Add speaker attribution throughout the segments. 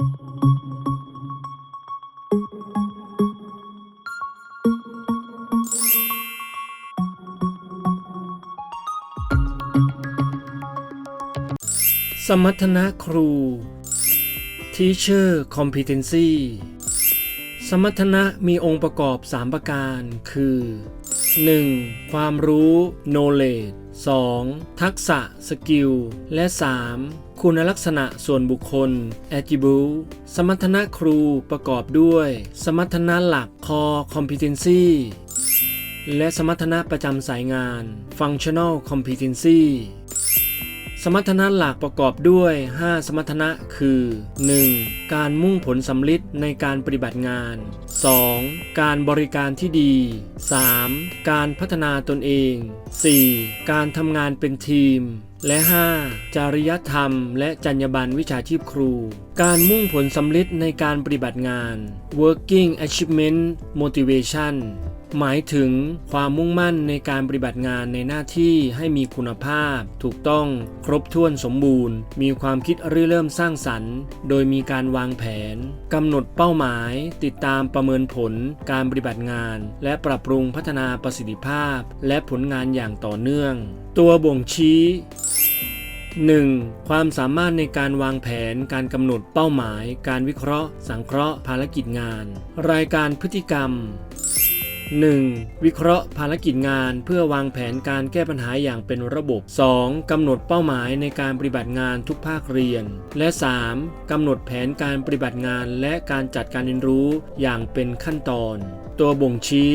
Speaker 1: สมรรถนะครู Teacher Competency สมรรถนะมีองค์ประกอบ 3 ประการ คือ 1. ความรู้ knowledge 2. ทักษะ skill และ 3. คุณลักษณะส่วนบุคคล attribute สมรรถนะครูประกอบด้วย สมรรถนะหลัก core competency และสมรรถนะประจำสายงาน functional competency สมรรถนะหลักประกอบด้วย 5 สมรรถนะคือ 1. การมุ่งผลสำลิดในการปฏิบัติงาน 2. การบริการที่ดี 3. การพัฒนาตนเอง 4. การทำงานเป็นทีม และ 5. จริยธรรม และจรรยาบรรณวิชาชีพครู การมุ่งผลสำลิดในการปฏิบัติงาน working achievement motivation หมายถึงความมุ่งมั่นในการปฏิบัติงานในหน้าที่ให้มีคุณภาพ ถูกต้องครบถ้วนสมบูรณ์ มีความคิดริเริ่มสร้างสรรค์ โดยมีการวางแผนกำหนดเป้าหมาย ติดตามประเมินผลการปฏิบัติงาน และปรับปรุงพัฒนาประสิทธิภาพ และผลงานอย่างต่อเนื่อง ตัวบ่งชี้ 1. ความสามารถในการวางแผน การกำหนดเป้าหมาย การวิเคราะห์ สังเคราะห์ ภารกิจงาน รายการพฤติกรรม 1. วิเคราะห์ภารกิจงานเพื่อวางแผนการแก้ปัญหาอย่างเป็นระบบ 2. กำหนดเป้าหมายในการปฏิบัติงานทุกภาคเรียน และ 3. กำหนดแผนการปฏิบัติงานและการจัดการเรียนรู้อย่างเป็นขั้นตอน ตัวบ่งชี้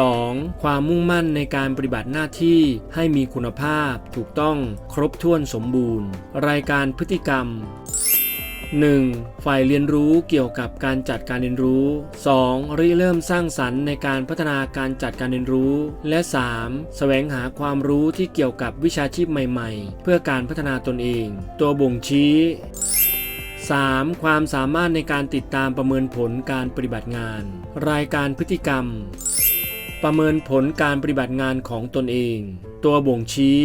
Speaker 1: 2. ความมุ่งมั่นในการปฏิบัติหน้าที่ให้มีคุณภาพ ถูกต้องครบถ้วนสมบูรณ์ รายการพฤติกรรม 1. ฝ่ายเรียนรู้เกี่ยวกับการจัดการเรียนรู้ 2. ริเริ่มสร้างสรรค์ในการพัฒนาการจัดการเรียนรู้ และ 3. แสวงหาความรู้ที่เกี่ยวกับวิชาชีพใหม่ๆ เพื่อการพัฒนาตนเอง ตัวบ่งชี้ 3. ความสามารถในการติดตามประเมินผลการปฏิบัติงาน รายการพฤติกรรม ประเมินผลการปฏิบัติงานของตนเอง ตัวบ่งชี้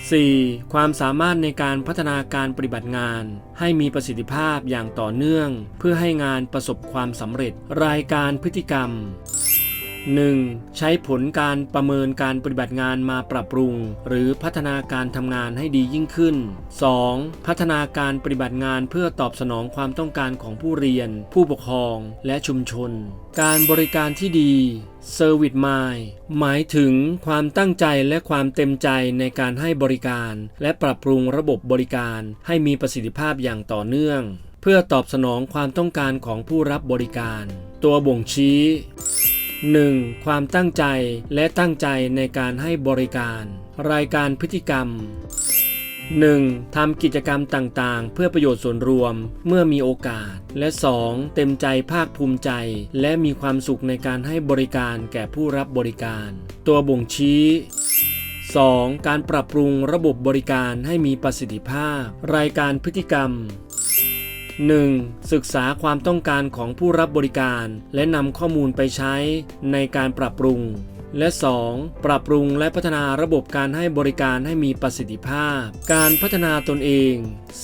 Speaker 1: 4. ความสามารถในการพัฒนาการปฏิบัติงาน ให้มีประสิทธิภาพอย่างต่อเนื่อง เพื่อให้งานประสบความสำเร็จ รายการพฤติกรรม 1. ใช้ผลการประเมินการปฏิบัติงานมาปรับปรุง หรือพัฒนาการทำงานให้ดียิ่งขึ้น 2. พัฒนาการปฏิบัติงานเพื่อตอบสนองความต้องการของผู้เรียน ผู้ปกครองและชุมชน การบริการที่ดี Service Mind หมายถึงความตั้งใจและความเต็มใจในการให้บริการ และปรับปรุงระบบบริการ ให้มีประสิทธิภาพอย่างต่อเนื่อง เพื่อตอบสนองความต้องการของผู้รับบริการ ตัวบ่งชี้ 1. ความตั้งใจและตั้งใจในการให้บริการ รายการพฤติกรรม 1. ทำกิจกรรมต่างๆ เพื่อประโยชน์ส่วนรวมเมื่อมีโอกาส และ 2. เต็มใจภาคภูมิใจ และมีความสุขในการให้บริการแก่ผู้รับบริการ ตัวบ่งชี้ 2. การปรับปรุงระบบบริการให้มีประสิทธิภาพ รายการพฤติกรรม 1. ศึกษาความต้องการของผู้รับบริการ และนำข้อมูลไปใช้ในการปรับปรุง และ 2. ปรับปรุงและพัฒนาระบบการให้บริการให้มีประสิทธิภาพ การพัฒนาตนเอง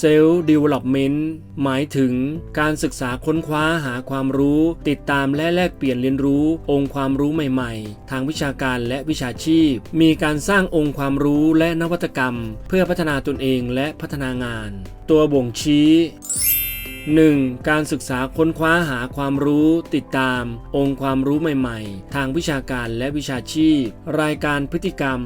Speaker 1: Self Development หมายถึงการศึกษาค้นคว้าหาความรู้ ติดตามและแลกเปลี่ยนเรียนรู้ องค์ความรู้ใหม่ๆ ทางวิชาการและวิชาชีพ มีการสร้างองค์ความรู้และนวัตกรรม เพื่อพัฒนาตนเองและพัฒนางาน ตัวบ่งชี้ 1. การศึกษาค้นคว้าหาความรู้ติดตาม องค์ความรู้ใหม่ๆ ทางวิชาการและวิชาชีพ รายการพฤติกรรม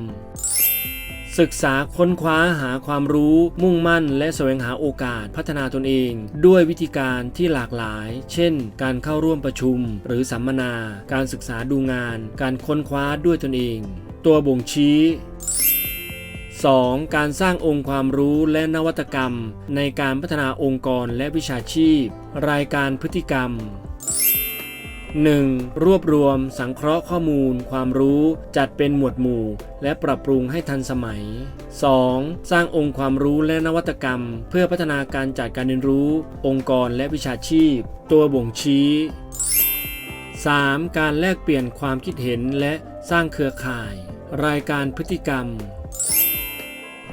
Speaker 1: ศึกษาค้นคว้าหาความรู้มุ่งมั่น และแสวงหาโอกาสพัฒนาตนเอง ด้วยวิธีการที่หลากหลาย เช่น การเข้าร่วมประชุม หรือสัมมนา การศึกษาดูงาน การค้นคว้าด้วยตนเอง ตัวบ่งชี้ 2. การสร้างองค์ความรู้และนวัตกรรม ในการพัฒนาองค์กรและวิชาชีพ รายการพฤติกรรม 1. รวบรวม สังเคราะห์ข้อมูล ความรู้ จัดเป็นหมวดหมู่ และปรับปรุงให้ทันสมัย 2. สร้างองค์ความรู้และนวัตกรรม เพื่อพัฒนาการจัดการเรียนรู้ องค์กรและวิชาชีพ ตัวบ่งชี้ 3. การแลกเปลี่ยนความคิดเห็นและสร้างเครือข่าย รายการพฤติกรรม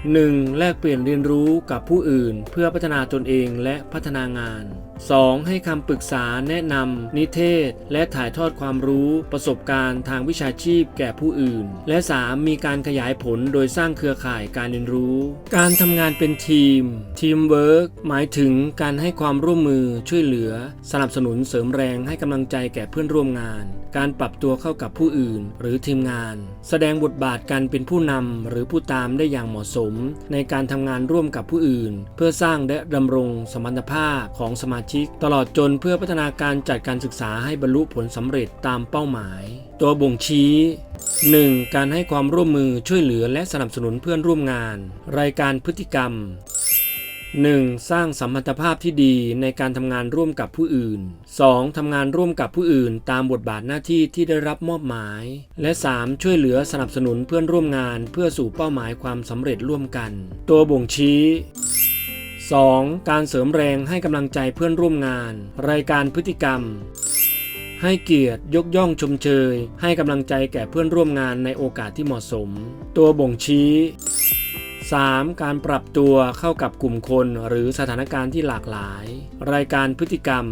Speaker 1: 1. แลกเปลี่ยนเรียนรู้กับผู้อื่น เพื่อพัฒนาตนเองและพัฒนางาน 2. ให้คำปรึกษาแนะนำนิเทศ และถ่ายทอดความรู้ประสบการณ์ทางวิชาชีพแก่ผู้อื่น และ 3. มีการขยายผลโดยสร้างเครือข่ายการเรียนรู้ การทำงานเป็นทีมทีมเวิร์กหมายถึงการให้ความร่วมมือช่วยเหลือ สนับสนุนเสริมแรงให้กำลังใจแก่เพื่อนร่วมงาน การปรับตัวเข้ากับผู้อื่น หรือทีมงาน แสดงบทบาทการเป็นผู้นำหรือผู้ตามได้อย่างเหมาะสม ในการทำงานร่วมกับผู้อื่น เพื่อสร้างและดำรงสมรรถภาพของสมาชิก ตลอดจนเพื่อพัฒนาการจัดการศึกษาให้บรรลุผลสำเร็จตามเป้าหมาย ตัวบ่งชี้ 1. การให้ความร่วมมือช่วยเหลือและสนับสนุนเพื่อนร่วมงาน รายการพฤติกรรม 1. สร้างสัมพันธภาพที่ดีในการทำงานร่วมกับผู้อื่น 2. ทำงานร่วมกับผู้อื่น ตามบทบาทหน้าที่ที่ได้รับมอบหมาย และ 3. ช่วยเหลือสนับสนุนเพื่อนร่วมงาน เพื่อสู่เป้าหมายความสำเร็จร่วมกัน ตัวบ่งชี้ 2. การเสริมแรงให้กำลังใจเพื่อนร่วมงาน รายการพฤติกรรม ให้เกียรติยกย่องชมเชย ให้กำลังใจแก่เพื่อนร่วมงานในโอกาสที่เหมาะสม ตัวบ่งชี้ 3. การปรับตัวเข้ากับกลุ่มคนหรือสถานการณ์ที่หลากหลาย รายการพฤติกรรม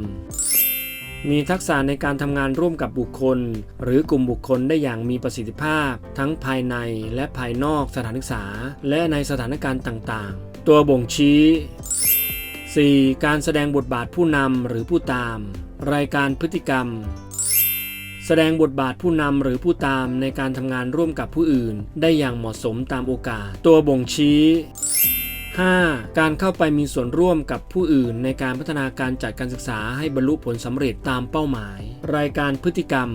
Speaker 1: มีทักษะในการทำงานร่วมกับบุคคล หรือกลุ่มบุคคลได้อย่างมีประสิทธิภาพ ทั้งภายในและภายนอกสถานศึกษา และในสถานการณ์ต่างๆ ตัวบ่งชี้ 4. การแสดงบทบาทผู้นำหรือผู้ตาม รายการพฤติกรรม แสดงบทบาทผู้นำหรือผู้ตามในการทำงานร่วมกับผู้อื่น ได้อย่างเหมาะสมตามโอกาส ตัวบ่งชี้ 5. การเข้าไปมีส่วนร่วมกับผู้อื่น ในการพัฒนาการจัดการศึกษาให้บรรลุผลสำเร็จตามเป้าหมาย รายการพฤติกรรม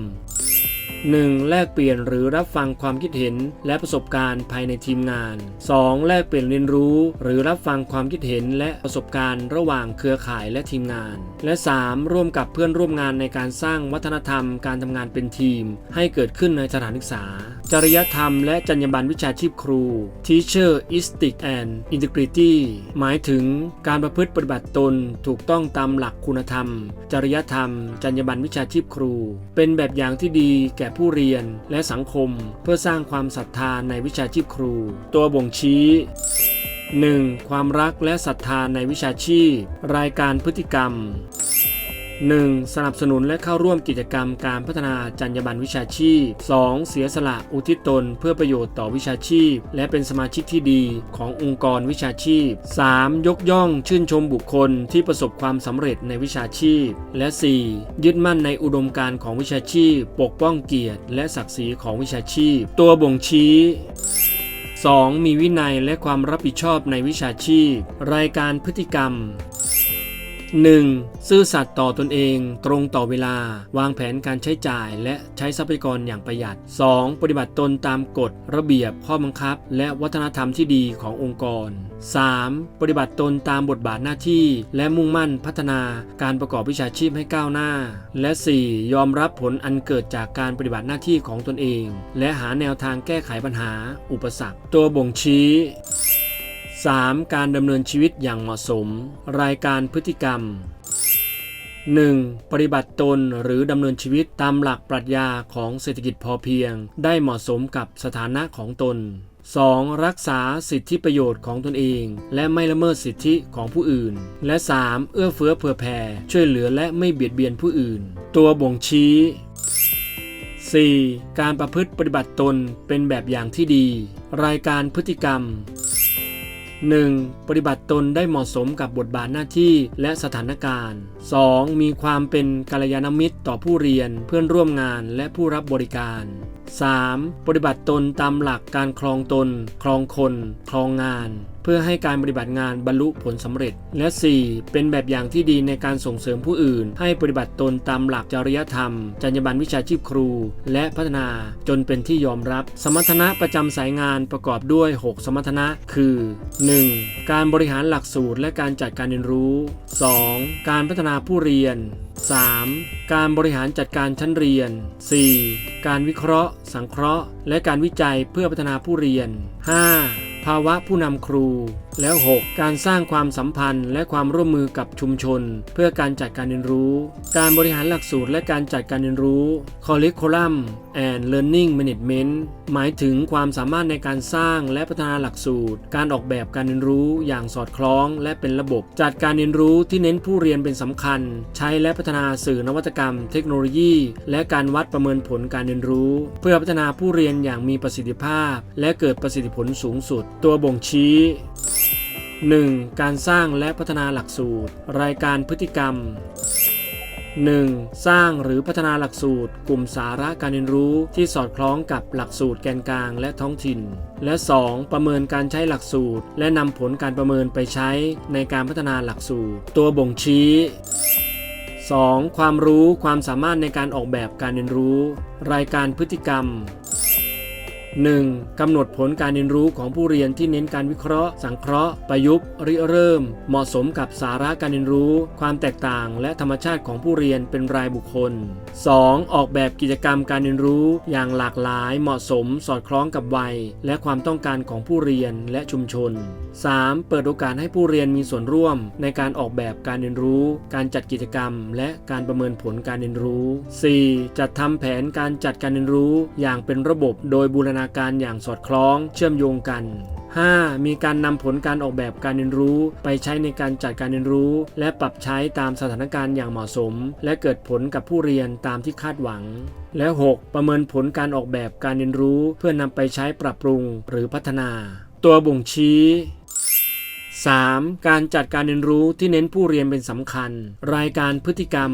Speaker 1: 1. แลกเปลี่ยนหรือรับฟังความคิดเห็นและประสบการณ์ภายในทีมงาน 2. แลกเปลี่ยนเรียนรู้หรือรับฟังความคิดเห็นและประสบการณ์ระหว่างเครือข่ายและทีมงาน และ 3. ร่วมกับเพื่อนร่วมงานในการสร้างวัฒนธรรมการทำงานเป็นทีม ให้เกิดขึ้นในสถานศึกษา จริยธรรมและจรรยาบรรณวิชาชีพครู Teacher Ethics and Integrity หมายถึงการประพฤติปฏิบัติตนถูกต้องตามหลักคุณธรรม จริยธรรม จรรยาบรรณวิชาชีพครู เป็นแบบอย่างที่ดีแก่ผู้เรียนและสังคม เพื่อสร้างความศรัทธาในวิชาชีพครู ตัวบ่งชี้ 1. ความรักและศรัทธาในวิชาชีพ รายการพฤติกรรม 1. สนับสนุนและเข้าร่วมกิจกรรมการพัฒนาจรรยาบรรณวิชาชีพ 2. เสียสละอุทิศตนเพื่อประโยชน์ต่อวิชาชีพ และเป็นสมาชิกที่ดีขององค์กรวิชาชีพ 3. ยกย่องชื่นชมบุคคลที่ประสบความสำเร็จในวิชาชีพ และ 4. ยึดมั่นในอุดมการณ์ของวิชาชีพ ปกป้องเกียรติ และศักดิ์ศรีของวิชาชีพ ตัวบ่งชี้ 2. มีวินัยและความรับผิดชอบในวิชาชีพ รายการพฤติกรรม 1. ซื่อสัตย์ต่อตนเองตรงต่อเวลา วางแผนการใช้จ่ายและใช้ทรัพยากรอย่างประหยัด 2. ปฏิบัติตนตามกฎ ระเบียบข้อบังคับ และวัฒนธรรมที่ดีขององค์กร 3. ปฏิบัติตนตามบทบาทหน้าที่ และมุ่งมั่นพัฒนาการประกอบวิชาชีพให้ก้าวหน้า และ 4. ยอมรับผลอันเกิดจากการปฏิบัติหน้าที่ของตนเอง และหาแนวทางแก้ไขปัญหา อุปสรรค ตัวบ่งชี้ 3. การดำเนินชีวิตอย่างเหมาะสม รายการพฤติกรรม 1. ปฏิบัติตนหรือดำเนินชีวิตตามหลักปรัชญาของเศรษฐกิจพอเพียง ได้เหมาะสมกับสถานะของตน 2. รักษาสิทธิประโยชน์ของตนเอง และไม่ละเมิดสิทธิของผู้อื่น และ 3. เอื้อเฟื้อเผื่อแผ่ช่วยเหลือและไม่เบียดเบียนผู้อื่น ตัวบ่งชี้ 4. การประพฤติปฏิบัติตนเป็นแบบอย่างที่ดี รายการพฤติกรรม 1. ปฏิบัติตนได้เหมาะสมกับบทบาทหน้าที่และสถานการณ์ 2. มีความเป็นกัลยาณมิตรต่อผู้เรียนเพื่อนร่วมงานและผู้รับบริการ 3. ปฏิบัติตนตามหลักการครองตนครองคนครองงาน เพื่อให้การปฏิบัติงานบรรลุผลสำเร็จ และ 4. เป็นแบบอย่างที่ดีในการส่งเสริมผู้อื่น ให้ปฏิบัติตนตามหลักจริยธรรม จรรยาบรรณวิชาชีพครู และพัฒนาจนเป็นที่ยอมรับ สมรรถนะประจำสายงานประกอบด้วย 6 สมรรถนะ คือ 1. การบริหารหลักสูตรและการจัดการเรียนรู้ 2. การพัฒนาผู้เรียน 3. การบริหารจัดการชั้นเรียน 4. การวิเคราะห์ สังเคราะห์ และการวิจัยเพื่อพัฒนาผู้เรียน 5. ภาวะผู้นำครู แล้ว 6 การสร้างความสัมพันธ์และความร่วมมือกับชุมชน เพื่อการจัดการเรียนรู้ การบริหารหลักสูตรและการจัดการเรียนรู้ Curriculum and Learning Management หมายถึงความสามารถในการสร้างและพัฒนาหลักสูตร การออกแบบการเรียนรู้อย่างสอดคล้องและเป็นระบบ จัดการเรียนรู้ที่เน้นผู้เรียนเป็นสำคัญ ใช้และพัฒนาสื่อนวัตกรรม เทคโนโลยี และการวัดประเมินผลการเรียนรู้ เพื่อพัฒนาผู้เรียนอย่างมีประสิทธิภาพ และเกิดประสิทธิผลสูงสุด ตัวบ่งชี้ 1. การสร้างและพัฒนาหลักสูตร รายการพฤติกรรม 1. สร้างหรือพัฒนาหลักสูตร กลุ่มสาระการเรียนรู้ที่สอดคล้องกับหลักสูตรแกนกลางและท้องถิ่น และ 2. ประเมินการใช้หลักสูตร และนำผลการประเมินไปใช้ในการพัฒนาหลักสูตร ตัวบ่งชี้ 2. ความรู้ความสามารถในการออกแบบการเรียนรู้ รายการพฤติกรรม 1. กำหนดผลการเรียนรู้ของผู้เรียนที่เน้นการวิเคราะห์ สังเคราะห์ ประยุกต์ริเริ่ม เหมาะสมกับสาระการเรียนรู้ ความแตกต่างและธรรมชาติของผู้เรียนเป็นรายบุคคล 2. ออกแบบกิจกรรมการเรียนรู้อย่างหลากหลายเหมาะสมสอดคล้องกับวัย และความต้องการของผู้เรียนและชุมชน 3. เปิดโอกาสให้ผู้เรียนมีส่วนร่วม ในการออกแบบการเรียนรู้ การจัดกิจกรรม และการประเมินผลการเรียนรู้ 4. จัดทำแผนการจัดการเรียนรู้อย่างเป็นระบบโดยบูรณาาการอย่างสอดคล้องเชื่อมโยงกัน 5. มีการนำผลการออกแบบการเรียนรู้ ไปใช้ในการจัดการเรียนรู้ และปรับใช้ตามสถานการณ์อย่างเหมาะสม และเกิดผลกับผู้เรียนตามที่คาดหวัง และ 6. ประเมินผลการออกแบบการเรียนรู้ เพื่อนำไปใช้ปรับปรุงหรือพัฒนา ตัวบ่งชี้ 3. การจัดการเรียนรู้ที่เน้นผู้เรียนเป็นสำคัญ รายการพฤติกรรม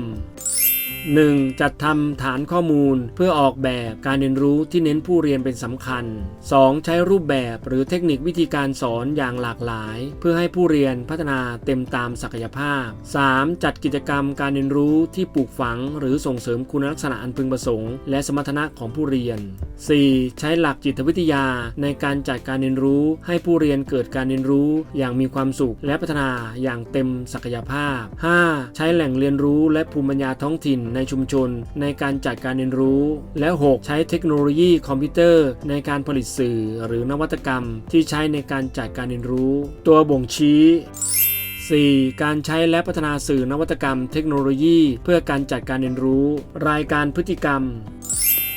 Speaker 1: 1. จัดทำฐานข้อมูลเพื่อออกแบบการเรียนรู้ที่เน้นผู้เรียนเป็นสำคัญ 2. ใช้รูปแบบหรือเทคนิควิธีการสอนอย่างหลากหลาย เพื่อให้ผู้เรียนพัฒนาเต็มตามศักยภาพ 3. จัดกิจกรรมการเรียนรู้ที่ปลูกฝัง หรือส่งเสริมคุณลักษณะอันพึงประสงค์และสมรรถนะของผู้เรียน 4. ใช้หลักจิตวิทยาในการจัดการเรียนรู้ ให้ผู้เรียนเกิดการเรียนรู้ อย่างมีความสุขและพัฒนาอย่างเต็มศักยภาพ 5. ใช้แหล่งเรียนรู้และภูมิปัญญาท้องถิ่นในชุมชน ในการจัดการเรียนรู้ และ 6. ใช้เทคโนโลยีคอมพิวเตอร์ในการผลิตสื่อหรือนวัตกรรม ที่ใช้ในการจัดการเรียนรู้ ตัวบ่งชี้ 4. การใช้และพัฒนาสื่อนวัตกรรม เทคโนโลยี เพื่อการจัดการเรียนรู้ รายการพฤติกรรม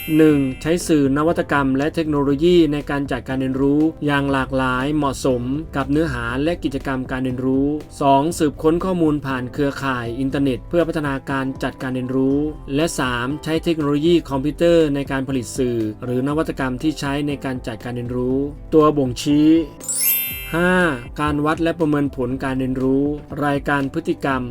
Speaker 1: 1. ใช้สื่อนวัตกรรม และเทคโนโลยีในการจัดการเรียนรู้ อย่างหลากหลายเหมาะสมกับเนื้อหาและกิจกรรมการเรียนรู้ 2. สืบค้นข้อมูลผ่านเครือข่ายอินเทอร์เน็ต เพื่อพัฒนาการจัดการเรียนรู้ และ 3. ใช้เทคโนโลยีคอมพิวเตอร์ในการผลิตสื่อ หรือนวัตกรรมที่ใช้ในการจัดการเรียนรู้ ตัวบ่งชี้ 5. การวัดและประเมินผลการเรียนรู้ รายการพฤติกรรม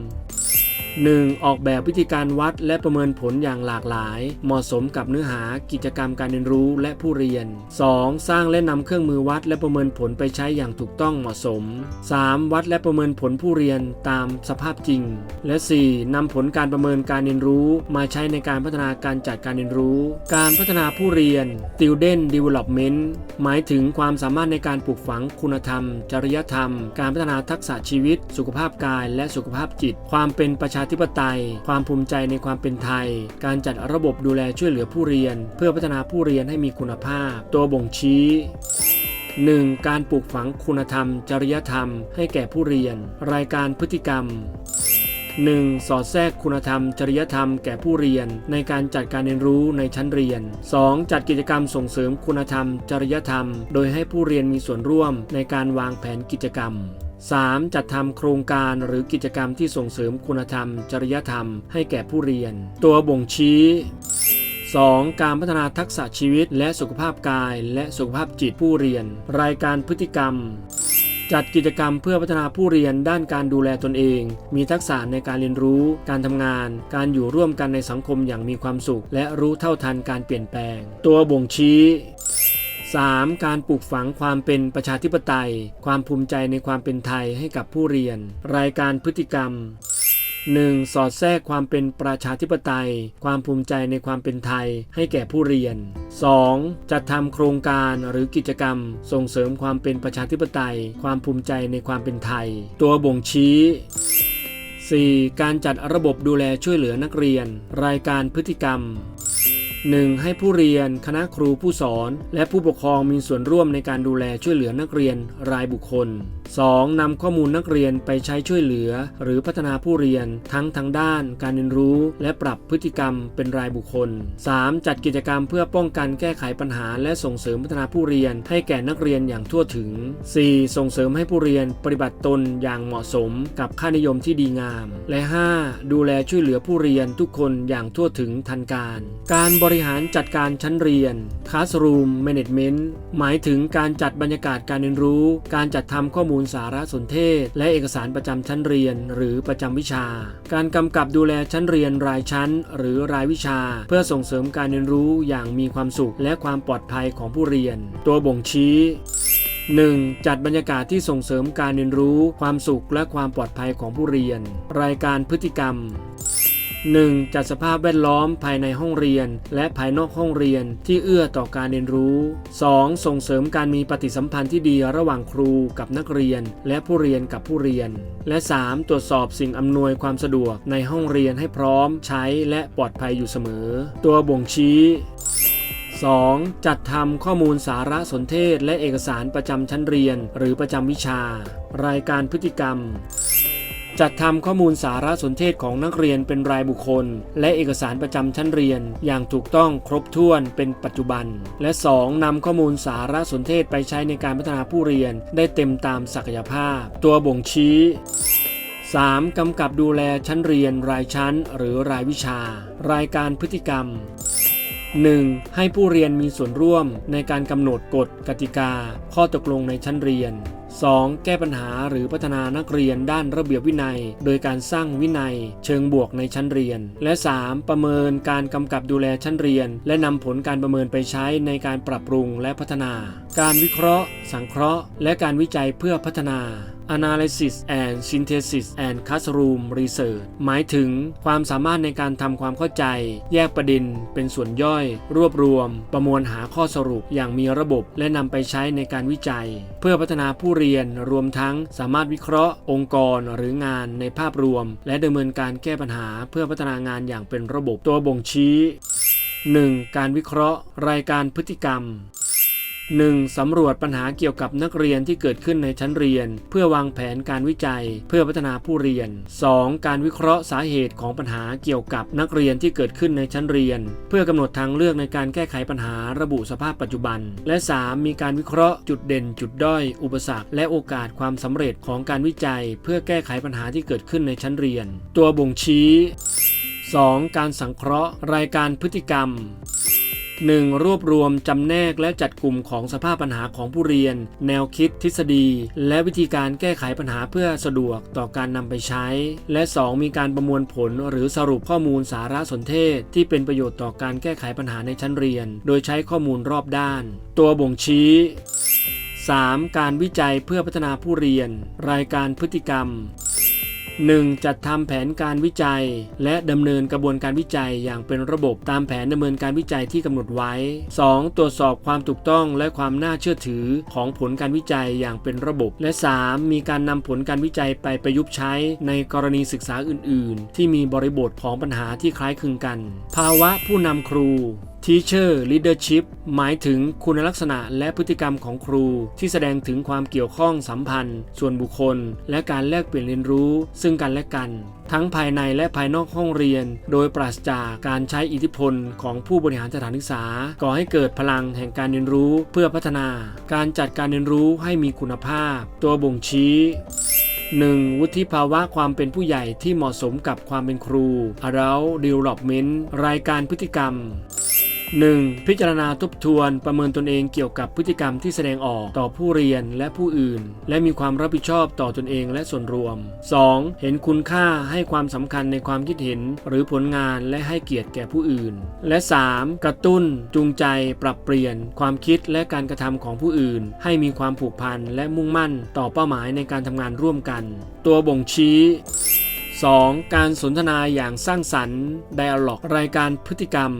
Speaker 1: 1. ออกแบบวิธีการวัดและประเมินผลอย่างหลากหลาย เหมาะสมกับเนื้อหากิจกรรมการเรียนรู้และผู้เรียน 2. สร้างและนำเครื่องมือวัดและประเมินผลไปใช้อย่างถูกต้องเหมาะสม 3. วัดและประเมินผลผู้เรียนตามสภาพจริง และ 4. นำผลการประเมินการเรียนรู้ มาใช้ในการพัฒนาการจัดการเรียนรู้ การพัฒนาผู้เรียน Student Development หมายถึงความสามารถในการปลูกฝังคุณธรรม จริยธรรม การพัฒนาทักษะชีวิต สุขภาพกาย และสุขภาพจิต ความเป็นประชาธิปไตย ความภูมิใจในความเป็นไทย การจัดระบบดูแลช่วยเหลือผู้เรียน เพื่อพัฒนาผู้เรียนให้มีคุณภาพ ตัวบ่งชี้ 1. การปลูกฝังคุณธรรม จริยธรรม ให้แก่ผู้เรียน รายการพฤติกรรม 1. สอดแทรกคุณธรรม จริยธรรมแก่ผู้เรียน ในการจัดการเรียนรู้ในชั้นเรียน 2. จัดกิจกรรมส่งเสริมคุณธรรม จริยธรรม โดยให้ผู้เรียนมีส่วนร่วมในการวางแผนกิจกรรม 3. จัดทำโครงการหรือกิจกรรมที่ส่งเสริมคุณธรรม จริยธรรมให้แก่ผู้เรียน ตัวบ่งชี้ 2. การพัฒนาทักษะชีวิตและสุขภาพกายและสุขภาพจิตผู้เรียน รายการพฤติกรรม จัดกิจกรรมเพื่อพัฒนาผู้เรียนด้านการดูแลตนเอง มีทักษะในการเรียนรู้ การทำงาน การอยู่ร่วมกันในสังคมอย่างมีความสุข และรู้เท่าทันการเปลี่ยนแปลง ตัวบ่งชี้ 3. การปลูกฝังความเป็นประชาธิปไตย ความภูมิใจในความเป็นไทยให้กับผู้เรียน รายการพฤติกรรม 1. สอดแทรกความเป็นประชาธิปไตย ความภูมิใจในความเป็นไทยให้แก่ผู้เรียน 2. จัดทำโครงการหรือกิจกรรม ส่งเสริมความเป็นประชาธิปไตย ความภูมิใจในความเป็นไทย ตัวบ่งชี้ 4. การจัดระบบดูแลช่วยเหลือนักเรียน รายการพฤติกรรม 1. ให้ผู้เรียน คณะครูผู้สอน และผู้ปกครองมีส่วนร่วมในการดูแลช่วยเหลือนักเรียนรายบุคคล 2. นำข้อมูลนักเรียนไปใช้ช่วยเหลือ หรือพัฒนาผู้เรียนทั้งทางด้าน การเรียนรู้ และปรับพฤติกรรมเป็นรายบุคคล 3. จัดกิจกรรมเพื่อป้องกันแก้ไขปัญหา และส่งเสริมพัฒนาผู้เรียนให้แก่นักเรียนอย่างทั่วถึง 4. ส่งเสริมให้ผู้เรียนปฏิบัติตนอย่างเหมาะสมกับค่านิยมที่ดีงาม และ 5. ดูแลช่วยเหลือผู้เรียนทุกคนอย่างทั่วถึงทันการ การบริหารจัดการชั้นเรียน Classroom Management หมายถึงการจัดบรรยากาศการเรียนรู้ การจัดทำข้อมูลสารสนเทศ และเอกสารประจำชั้นเรียน หรือประจำวิชา การกำกับดูแลชั้นเรียนรายชั้น หรือรายวิชา เพื่อส่งเสริมการเรียนรู้อย่างมีความสุข และความปลอดภัยของผู้เรียน ตัวบ่งชี้ 1. จัดบรรยากาศที่ส่งเสริมการเรียนรู้ ความสุขและความปลอดภัยของผู้เรียน รายการพฤติกรรม 1. จัดสภาพแวดล้อมภายในห้องเรียน และภายนอกห้องเรียนที่เอื้อต่อการเรียนรู้ 2. ส่งเสริมการมีปฏิสัมพันธ์ที่ดีระหว่างครูกับนักเรียน และผู้เรียนกับผู้เรียน และ 3. ตรวจสอบสิ่งอำนวยความสะดวกในห้องเรียนให้พร้อม ใช้และปลอดภัยอยู่เสมอ ตัวบ่งชี้ 2. จัดทำข้อมูลสารสนเทศและเอกสารประจำชั้นเรียน หรือประจำวิชา รายการพฤติกรรม จัดทำข้อมูลสารสนเทศของนักเรียนเป็นรายบุคคล และเอกสารประจำชั้นเรียน อย่างถูกต้องครบถ้วนเป็นปัจจุบัน และ 2. นำข้อมูลสารสนเทศไปใช้ในการพัฒนาผู้เรียน ได้เต็มตามศักยภาพ ตัวบ่งชี้ 3. กำกับดูแลชั้นเรียนรายชั้น หรือรายวิชา รายการพฤติกรรม 1. ให้ผู้เรียนมีส่วนร่วมในการกำหนดกฎกติกา ข้อตกลงในชั้นเรียน 2. แก้ปัญหาหรือพัฒนานักเรียนด้านระเบียบวินัย โดยการสร้างวินัย เชิงบวกในชั้นเรียน และ 3. ประเมินการกำกับดูแลชั้นเรียน และนำผลการประเมินไปใช้ในการปรับปรุงและพัฒนา การวิเคราะห์ สังเคราะห์ และการวิจัยเพื่อพัฒนา Analysis and Synthesis and Classroom Research หมายถึงความสามารถในการทำความเข้าใจ แยกประเด็นเป็นส่วนย่อย รวบรวม ประมวลหาข้อสรุปอย่างมีระบบ และนำไปใช้ในการวิจัย เพื่อพัฒนาผู้เรียนรวมทั้งสามารถวิเคราะห์ องค์กรหรืองานในภาพรวม และดำเนินการแก้ปัญหา เพื่อพัฒนางานอย่างเป็นระบบตัวบ่งชี้ 1. การวิเคราะห์ รายการพฤติกรรม 1. สำรวจปัญหาเกี่ยวกับนักเรียนที่เกิดขึ้นในชั้นเรียน เพื่อวางแผนการวิจัย เพื่อพัฒนาผู้เรียน 2. การวิเคราะห์สาเหตุของปัญหาเกี่ยวกับนักเรียนที่เกิดขึ้นในชั้นเรียน เพื่อกำหนดทางเลือกในการแก้ไขปัญหาระบุสภาพปัจจุบัน และ 3. มีการวิเคราะห์จุดเด่น จุดด้อย อุปสรรค และโอกาสความสำเร็จของการวิจัย เพื่อแก้ไขปัญหาที่เกิดขึ้นในชั้นเรียน ตัวบ่งชี้ 2. การสังเคราะห์ รายการพฤติกรรม 1. รวบรวมจำแนกและจัดกลุ่มของสภาพปัญหาของผู้เรียน แนวคิดทฤษฎี และวิธีการแก้ไขปัญหาเพื่อสะดวกต่อการนำไปใช้ และ 2. มีการประมวลผลหรือสรุปข้อมูลสารสนเทศ ที่เป็นประโยชน์ต่อการแก้ไขปัญหาในชั้นเรียน โดยใช้ข้อมูลรอบด้าน ตัวบ่งชี้ 3. การวิจัยเพื่อพัฒนาผู้เรียน รายการพฤติกรรม 1. จัดทำแผนการวิจัย และดำเนินกระบวนการวิจัยอย่างเป็นระบบตามแผนดำเนินการวิจัยที่กำหนดไว้ 2. ตรวจสอบความถูกต้องและความน่าเชื่อถือของผลการวิจัยอย่างเป็นระบบ และ 3. มีการนำผลการวิจัยไปประยุกต์ใช้ในกรณีศึกษาอื่น ๆ ที่มีบริบทของปัญหาที่คล้ายคลึงกัน ภาวะผู้นำครู Teacher Leadership หมายถึงคุณลักษณะและพฤติกรรมของครู ที่แสดงถึงความเกี่ยวข้องสัมพันธ์ ส่วนบุคคล และการแลกเปลี่ยนเรียนรู้ ซึ่งกันและกัน ทั้งภายในและภายนอกห้องเรียน โดยปราศจากการใช้อิทธิพลของผู้บริหารสถานศึกษา ก่อให้เกิดพลังแห่งการเรียนรู้เพื่อพัฒนา การจัดการเรียนรู้ให้มีคุณภาพ ตัวบ่งชี้ 1. วุฒิภาวะความเป็นผู้ใหญ่ที่เหมาะสมกับความเป็นครู Adult Development รายการพฤติกรรม 1. พิจารณาทบทวนประเมินตนเองเกี่ยวกับพฤติกรรมที่แสดงออกต่อผู้เรียนและผู้อื่น และมีความรับผิดชอบต่อตนเองและส่วนรวม 2. เห็นคุณค่าให้ความสำคัญในความคิดเห็น หรือผลงานและให้เกียรติแก่ผู้อื่น และ 3. กระตุ้น จูงใจ ปรับเปลี่ยน ความคิดและการกระทำของผู้อื่น ให้มีความผูกพันและมุ่งมั่นต่อเป้าหมายในการทำงานร่วมกัน ตัวบ่งชี้ 2. การสนทนาอย่างสร้างสรรค์ Dialog รายการพฤติกรรม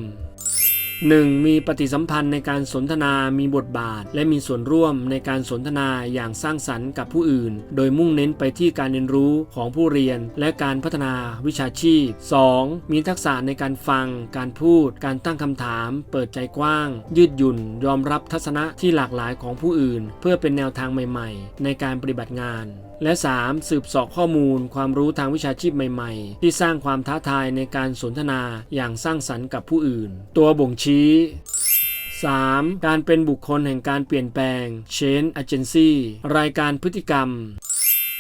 Speaker 1: 1. มีปฏิสัมพันธ์ในการสนทนามีบทบาท และมีส่วนร่วมในการสนทนาอย่างสร้างสรรค์กับผู้อื่น โดยมุ่งเน้นไปที่การเรียนรู้ของผู้เรียน และการพัฒนาวิชาชีพ 2. มีทักษะในการฟัง การพูด การตั้งคำถาม เปิดใจกว้าง ยืดหยุ่น ยอมรับทัศนะที่หลากหลายของผู้อื่น เพื่อเป็นแนวทางใหม่ ๆ ในการปฏิบัติงาน และ 3. สืบสอบข้อมูล ความรู้ทางวิชาชีพใหม่ ๆ ที่สร้างความท้าทายในการสนทนาอย่างสร้างสรรค์กับผู้อื่น ตัวบ่งชี้ 3. การเป็นบุคคลแห่งการเปลี่ยนแปลง Change Agency รายการพฤติกรรม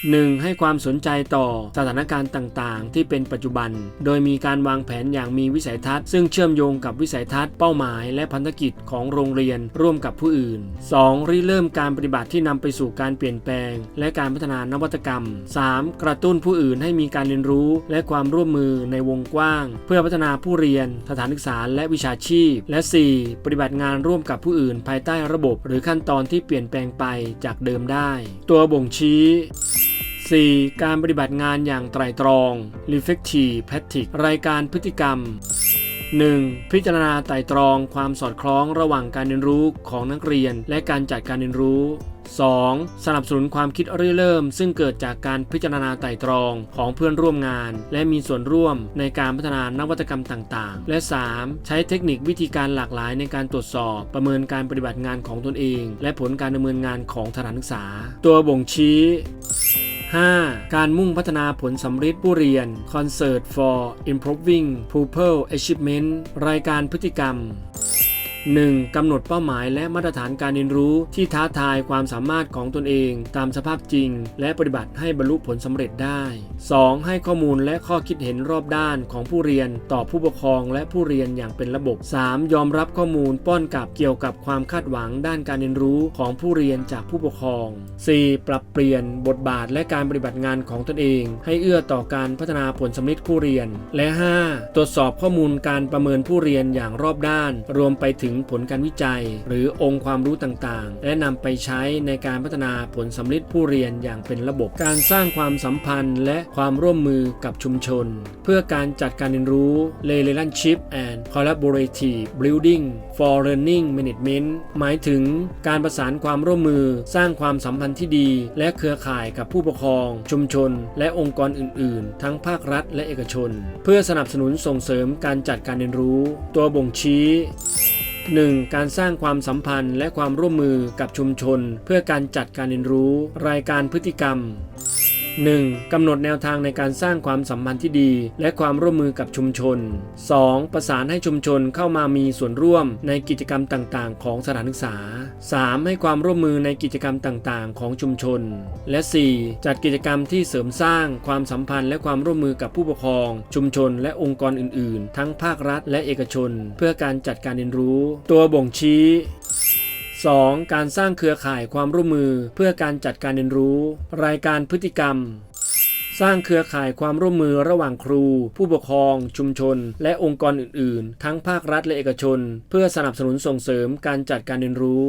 Speaker 1: 1. ให้ความสนใจต่อสถานการณ์ต่างๆ ที่เป็นปัจจุบัน โดยมีการวางแผนอย่างมีวิสัยทัศน์ ซึ่งเชื่อมโยงกับวิสัยทัศน์เป้าหมาย และพันธกิจของโรงเรียนร่วมกับผู้อื่น 2. ริเริ่มการปฏิบัติที่นำไปสู่การเปลี่ยนแปลง และการพัฒนานวัตกรรม 3. กระตุ้นผู้อื่นให้มีการเรียนรู้ และความร่วมมือในวงกว้าง เพื่อพัฒนาผู้เรียน สถานศึกษาและวิชาชีพ และ 4. ปฏิบัติงานร่วมกับผู้อื่น ภายใต้ระบบ หรือขั้นตอนที่เปลี่ยนแปลงไปจากเดิมได้ ตัวบ่งชี้ 4. การปฏิบัติงานอย่างไตร่ตรอง reflective practice รายการพฤติกรรม 1. พิจารณาไตร่ตรองความสอดคล้องระหว่างการเรียนรู้ของนักเรียน และการจัดการเรียนรู้ 2. สนับสนุนความคิดริเริ่ม ซึ่งเกิดจากการพิจารณาไตร่ตรองของเพื่อนร่วมงาน และมีส่วนร่วมในการพัฒนานวัตกรรมต่างๆ และ 3. ใช้เทคนิควิธีการหลากหลายในการตรวจสอบ ประเมินการปฏิบัติงานของตนเอง และผลการดำเนินงานของสถานศึกษา ตัวบ่งชี้ 5. การมุ่งพัฒนาผลสำเร็จผู้เรียน Concert for Improving Pupil Achievement รายการพฤติกรรม 1. กำหนดเป้าหมายและมาตรฐานการเรียนรู้ที่ท้าทายความสามารถของตนเอง ตามสภาพจริง และปฏิบัติให้บรรลุผลสำเร็จได้ 2. ให้ข้อมูลและข้อคิดเห็นรอบด้านของผู้เรียนต่อผู้ปกครองและผู้เรียนอย่างเป็นระบบ 3. ยอมรับข้อมูลป้อนกับเกี่ยวกับความคาดหวังด้านการเรียนรู้ของผู้เรียนจากผู้ปกครอง 4. ปรับเปลี่ยนบทบาทและการปฏิบัติงานของตนเอง ให้เอื้อต่อการพัฒนาผลสำเร็จผู้เรียน และ 5. ตรวจสอบข้อมูลการประเมินผู้เรียนอย่างรอบด้าน รวมไปถึงผลการวิจัย หรือองค์ความรู้ต่างๆ และนำไปใช้ในการพัฒนาผลสำเร็จผู้เรียนอย่างเป็นระบบ การสร้างความสัมพันธ์ และความร่วมมือกับชุมชน เพื่อการจัดการเรียนรู้ Relationship and Collaborative Building for Learning Management หมายถึงการประสานความร่วมมือ สร้างความสัมพันธ์ที่ดี และเครือข่ายกับผู้ปกครอง ชุมชน และองค์กรอื่น ๆ ทั้งภาครัฐและเอกชน เพื่อสนับสนุนส่งเสริมการจัดการเรียนรู้ ตัวบ่งชี้ 1. การสร้างความสัมพันธ์และความร่วมมือกับชุมชน เพื่อการจัดการเรียนรู้ รายการพฤติกรรม 1. กำหนดแนวทางในการสร้างความสัมพันธ์ที่ดี และความร่วมมือกับชุมชน 2. ประสานให้ชุมชนเข้ามามีส่วนร่วมในกิจกรรมต่างๆ ของสถานศึกษา 3. ให้ความร่วมมือในกิจกรรมต่างๆ ของชุมชน และ 4. จัดกิจกรรมที่เสริมสร้างความสัมพันธ์และความร่วมมือกับผู้ปกครอง ชุมชน และองค์กรอื่น ๆ ทั้งภาครัฐและเอกชน เพื่อการจัดการเรียนรู้ ตัวบ่งชี้ 2. การสร้างเครือข่ายความร่วมมือเพื่อการจัดการเรียนรู้ รายการพฤติกรรม สร้างเครือข่ายความร่วมมือระหว่างครู ผู้ปกครอง ชุมชน และองค์กรอื่น ๆ ทั้งภาครัฐและเอกชน เพื่อสนับสนุนส่งเสริมการจัดการเรียนรู้